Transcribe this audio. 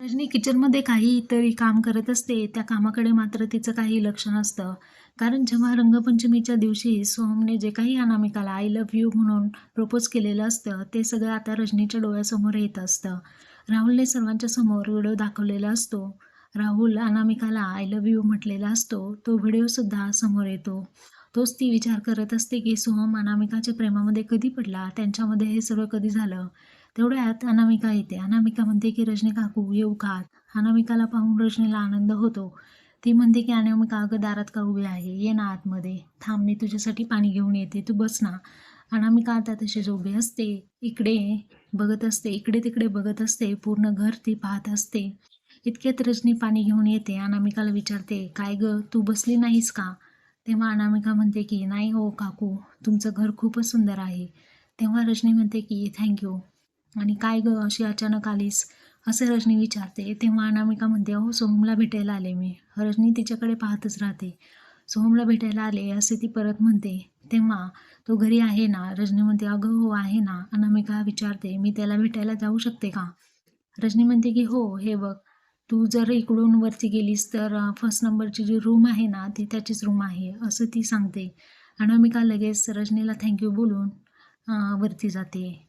म्हणजे रजनी किचनमध्ये काही तरी काम करत असते त्या कामाकडे मात्र तिचं काही लक्ष नसतं. कारण जेव्हा रंगपंचमीच्या दिवशी सोहमने जे काही अनामिकाला आय लव्ह यू म्हणून प्रपोज केलेलं असतं ते सगळं आता रजनीच्या डोळ्यासमोर येत असतं. राहुलने सर्वांच्या समोर व्हिडिओ दाखवलेला असतो. राहुल अनामिकाला आय लव्ह यू म्हटलेला असतो. तो व्हिडिओसुद्धा समोर येतो. तोच ती विचार करत असते की सोहम अनामिकाच्या प्रेमामध्ये कधी पडला? त्यांच्यामध्ये हे सगळं कधी झालं? तेवढ्यात अनामिका येते. अनामिका म्हणते की रजनी काकू येऊ का अनामिकाला पाहून रजनीला आनंद होतो. ती म्हणते की अनामिका अगं दारात का उभी आहे? ये ना आतमध्ये. थांब मी तुझ्यासाठी पाणी घेऊन येते. तू बस ना. अनामिका आता तशीच उभी असते. इकडे बघत असते. इकडे तिकडे बघत असते. पूर्ण घर ती पाहत असते. इतक्यात रजनी पाणी घेऊन येते. अनामिकाला विचारते काय ग तू बसली नाहीस का? तेव्हा अनामिका म्हणते की नाही हो काकू. तुमचं घर खूपच सुंदर आहे. तेव्हा रजनी म्हणते की थँक्यू आणि काय ग अशी अचानक आलीस? असे रजनी विचारते. तेव्हा अनामिका म्हणते अहो सोहमला भेटायला आले मी. रजनी तिच्याकडे पाहतच राहते. सोहमला भेटायला आले असे ती परत म्हणते. तेव्हा तो घरी आहे ना? रजनी म्हणते अगं हो आहे ना? अनामिका विचारते मी त्याला भेटायला जाऊ शकते का? रजनी म्हणते की हो हे बघ. तू जर इकडून वरती गेलीस तर फर्स्ट नंबरची जी रूम आहे ना ती त्याचीच रूम आहे असं ती सांगते. अनामिका लगेच रजनीला थँक्यू बोलून वरती जाते.